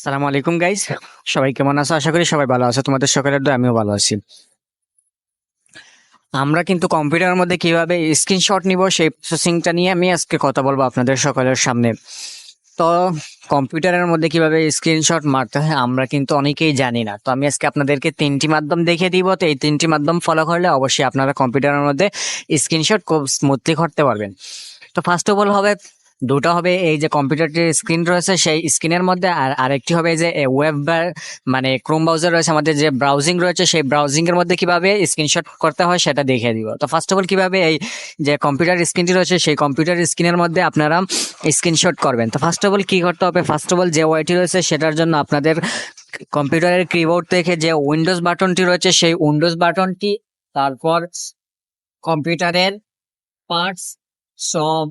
সালামু আলাইকুম গাইজ সবাই কেমন আছো? আশা করি সবাই ভালো আছো। তোমাদের সকলের দয় আমিও ভালো আছি। আমরা কিন্তু কম্পিউটারের মধ্যে কীভাবে স্ক্রিনশট নিব, সেই প্রসেসিংটা নিয়ে আমি আজকে কথা বলব আপনাদের সকলের সামনে। তো কম্পিউটারের মধ্যে কীভাবে স্ক্রিনশট মারতে হয়, আমরা কিন্তু অনেকেই জানি না। তো আমি আজকে আপনাদেরকে তিনটি মাধ্যম দেখিয়ে দিব। তো এই তিনটি মাধ্যম ফলো করলে অবশ্যই আপনারা কম্পিউটারের মধ্যে স্ক্রিনশট খুব স্মুথলি করতে পারবেন। তো ফার্স্ট অফ অল হবে দুটো হবে এই যে কম্পিউটারটির স্ক্রিন রয়েছে, সেই স্ক্রিনের মধ্যে আর আরেকটি হবে যে ওয়েব মানে ক্রোম ব্রাউজার রয়েছে, আমাদের যে ব্রাউজিং রয়েছে, সেই ব্রাউজিং এর মধ্যে কীভাবে স্ক্রিনশট করতে হয় সেটা দেখিয়ে দিব। তো ফার্স্ট অফ অল কীভাবে এই যে কম্পিউটার স্ক্রিনটি রয়েছে, সেই কম্পিউটার স্ক্রিনের মধ্যে আপনারা স্ক্রিনশট করবেন। তো ফার্স্ট অফ অল কি করতে হবে? ফার্স্ট অফ অল যে ওয়াইটি রয়েছে, সেটার জন্য আপনাদের কম্পিউটারের কিবোর্ড থেকে যে উইন্ডোজ বাটনটি রয়েছে, সেই উইন্ডোজ বাটনটি তারপর কম্পিউটারের পার্টস সব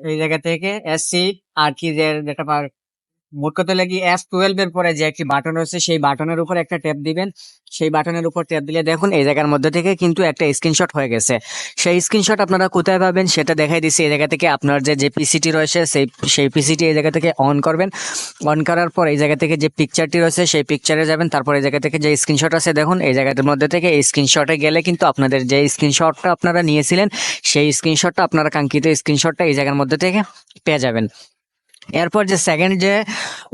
এই জায়গা থেকে এসসি আর কি যে যেটা পার মোট কথা লাগি এফ টুয়েলভ এর পরে যে একটি বাটন রয়েছে, সেই বাটনের উপর একটা ট্যাপ দিবেন। সেই বাটনের উপর ট্যাপ দিলে দেখুন এই জায়গার মধ্যে থেকে কিন্তু একটা স্ক্রিনশট হয়ে গেছে। সেই স্ক্রিনশট আপনারা কোথায় পাবেন সেটা দেখাই দিচ্ছি। এই জায়গা থেকে আপনার যে যে পিসিটি রয়েছে, সেই সেই পিসিটি এই জায়গা থেকে অন করবেন। অন করার পর এই জায়গা থেকে যে পিকচারটি রয়েছে, সেই পিকচারে যাবেন। তারপর এই জায়গা থেকে যে স্ক্রিনশট আছে, দেখুন এই জায়গাটার মধ্যে থেকে এই স্ক্রিনশটে গেলে কিন্তু আপনাদের যে স্ক্রিনশটটা আপনারা নিয়েছিলেন, সেই স্ক্রিনশটটা আপনারা কাঙ্ক্ষিত স্ক্রিনশটটা এই জায়গার মধ্যে থেকে পেয়ে যাবেন। এরপর যে সেকেন্ড যে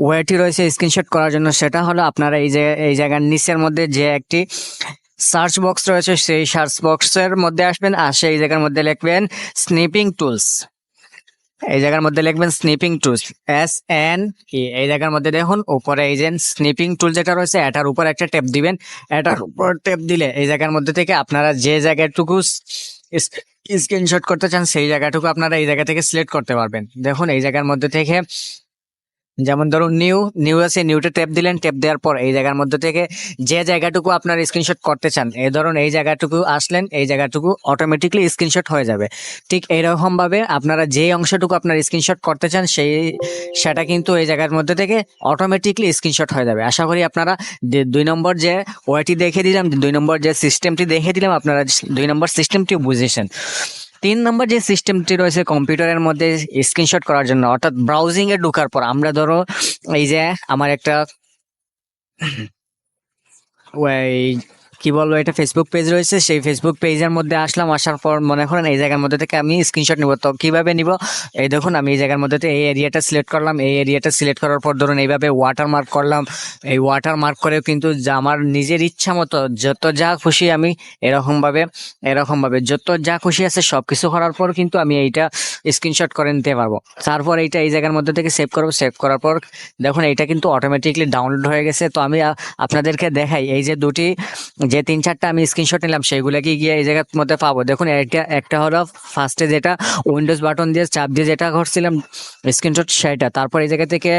ওয়েটি রয়েছে স্ক্রিনশট করার জন্য, সেটা হলো আপনারা এই যে, এই জায়গার নিচের মধ্যে যে একটি সার্চ বক্স রয়েছে, সেই সার্চ বক্সের মধ্যে আসবেন, আর সেই জায়গার মধ্যে লিখবেন স্নিপিং টুলস এই জায়গার মধ্যে লিখবেন snipping tools S N E এই জায়গার মধ্যে দেখুন, উপরে এই যে স্নিপিং টুল যেটা রয়েছে, এটার উপর একটা ট্যাপ দিবেন। এটার উপর ট্যাপ দিলে এই জায়গার মধ্যে থেকে আপনারা যে জায়গাটুকু স্ক্রিনশট করতে চান, সেই জায়গাটুকু আপনারা এই জায়গা থেকে সিলেক্ট করতে পারবেন। দেখুন, এই জায়গার মধ্যে থেকে যেমন ধরুন নিউ নিউ আছে নিউতে ট্যাপ দিলেন ট্যাপ দেওয়ার পর এই জায়গার মধ্যে থেকে যে জায়গাটুকু আপনার স্ক্রিনশট করতে চান, এই ধরুন এই জায়গাটুকু আসলেন, এই জায়গাটুকু অটোমেটিকলি স্ক্রিনশট হয়ে যাবে। ঠিক এইরকম ভাবে আপনারা যে অংশটুকু আপনার স্ক্রিনশট করতে চান, সেই, সেটা কিন্তু এই জায়গার মধ্যে থেকে অটোমেটিকলি স্ক্রিনশট হয়ে যাবে। আশা করি আপনারা দুই নম্বর যে ওয়াইটি দেখে দিলাম, দুই নম্বর যে সিস্টেমটি দেখে দিলাম, আপনারা দুই নম্বর সিস্টেমটি বুঝেছেন। তিন নম্বর যে সিস্টেমটি রয়েছে কম্পিউটারের মধ্যে স্ক্রিনশট করার জন্য, অর্থাৎ ব্রাউজিং এ ঢোকার পর, আমরা ধরো এই যে আমার একটা, ওই কি বলব এটা ফেসবুক পেজ রয়েছে, সেই ফেসবুক পেজের মধ্যে আসলাম, আসার পর মনে করেন এই জায়গার মধ্যে থেকে আমি স্ক্রিনশট নিব। তো কীভাবে নিব? এই দেখুন, আমি এই জায়গার মধ্যে এই এরিয়াটা সিলেক্ট করলাম। এই এরিয়াটা সিলেক্ট করার পর ধরুন এইভাবে ওয়াটার মার্ক করলাম। এই ওয়াটার মার্ক করেও কিন্তু আমার নিজের ইচ্ছা মতো, যত যা খুশি আমি এরকমভাবে এরকমভাবে, যত যা খুশি আছে সব কিছু করার পর কিন্তু আমি এইটা স্ক্রিনশট করে নিতে পারব। তারপর এইটা এই জায়গার মধ্যে থেকে সেভ করব সেভ করার পর দেখুন এইটা কিন্তু অটোমেটিকলি ডাউনলোড হয়ে গেছে। তো আমি আপনাদেরকে দেখাই, এই যে দুটি যে তিন চারটা আমি স্ক্রিনশট নিলাম, সেগুলোকে গিয়ে এই জায়গার মধ্যে পাবো। দেখুন, এটা একটা হলো ফার্স্টে যেটা উইন্ডোজ বাটন দিয়ে চাপ দিয়ে যেটা করছিলাম স্ক্রিনশট সেটা। তারপর এই জায়গা থেকে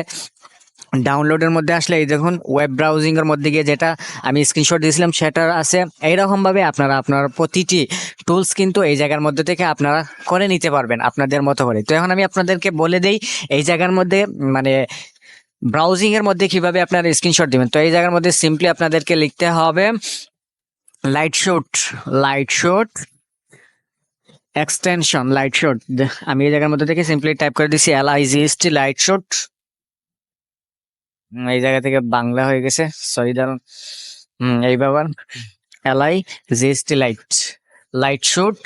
ডাউনলোডের মধ্যে আসলে এই দেখুন ওয়েব ব্রাউজিংয়ের মধ্যে গিয়ে যেটা আমি স্ক্রিনশট দিয়েছিলাম সেটা আছে। এইরকম ভাবে আপনারা, আপনার প্রতিটি টুলস কিন্তু এই জায়গার মধ্যে থেকে আপনারা করে নিতে পারবেন আপনাদের মতো করে। তো এখন আমি আপনাদেরকে বলে দেই, এই জায়গার মধ্যে মানে ব্রাউজিংয়ের মধ্যে কীভাবে আপনারা স্ক্রিনশট দিবেন? তো এই জায়গার মধ্যে সিম্পলি আপনাদেরকে লিখতে হবে Lightshot Lightshot extension Lightshot আমি এই জায়গার মধ্যে থেকে সিম্পলি টাইপ করে দিছি L I G S T Lightshot এই জায়গা থেকে বাংলা হয়ে গেছে সরি হুম এই ব্যাপার। L I G S T light Lightshot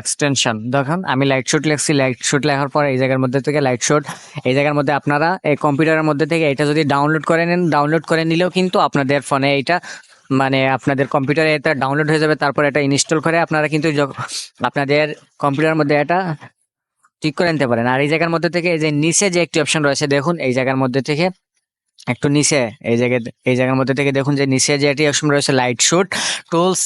extension দেখুন, আমি লাইট শুট লিখছি লাইট শুট লেখার পর এই জায়গার মধ্যে থেকে লাইট শুট এই জায়গার মধ্যে আপনারা এই কম্পিউটারের মধ্যে থেকে এটা যদি ডাউনলোড করে নেন ডাউনলোড করে নিলেও কিন্তু আপনাদের ফোনে এইটা মানে আপনাদের কম্পিউটারে এটা ডাউনলোড হয়ে যাবে, তারপর এটা ইনস্টল করে আপনারা কিন্তু আপনাদের কম্পিউটারের মধ্যে এটা ঠিক করে নিতে পারেন। আর এই জায়গার মধ্যে থেকে এই যে নিচে যে একটি অপশন রয়েছে, দেখুন এই জায়গার মধ্যে থেকে একটু নিচে, এই জায়গায় এই জায়গার মধ্যে থেকে দেখুন যে নিচে যে একটি অপশন রয়েছে Lightshot tools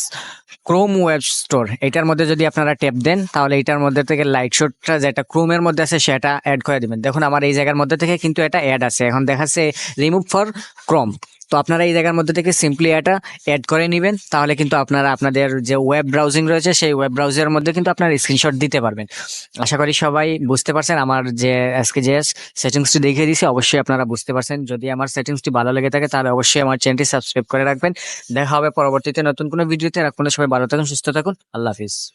Chrome web store এটার মধ্যে যদি আপনারা ট্যাপ দেন, তাহলে এটার মধ্যে থেকে লাইট শুটটা যেটা ক্রোমের মধ্যে আছে, সেটা অ্যাড করে দেবেন। দেখুন, আমার এই জায়গার মধ্যে থেকে কিন্তু এটা অ্যাড আছে। এখন দেখাচ্ছে রিমুভ ফর ক্রোম তো আপনারা এই জায়গার মধ্যে থেকে সিম্পলি এটা অ্যাড করে নেবেন। তাহলে কিন্তু আপনারা আপনাদের যে ওয়েব ব্রাউজিং রয়েছে, সেই ওয়েব ব্রাউজারের মধ্যে কিন্তু আপনার স্ক্রিনশট দিতে পারবেন। আশা করি সবাই বুঝতে পারছেন আমার যে আজকে যে সেটিংসটি দেখিয়ে দিয়েছি, অবশ্যই আপনারা বুঝতে পারছেন। যদি আমার সেটিংসটি ভালো লেগে থাকে, তাহলে অবশ্যই আমার চ্যানেলটি সাবস্ক্রাইব করে রাখবেন। দেখা হবে পরবর্তীতে নতুন কোনো ভিডিওতে রাখবেন সবাই ভালো থাকুন, সুস্থ থাকুন। আল্লাহ হাফিজ।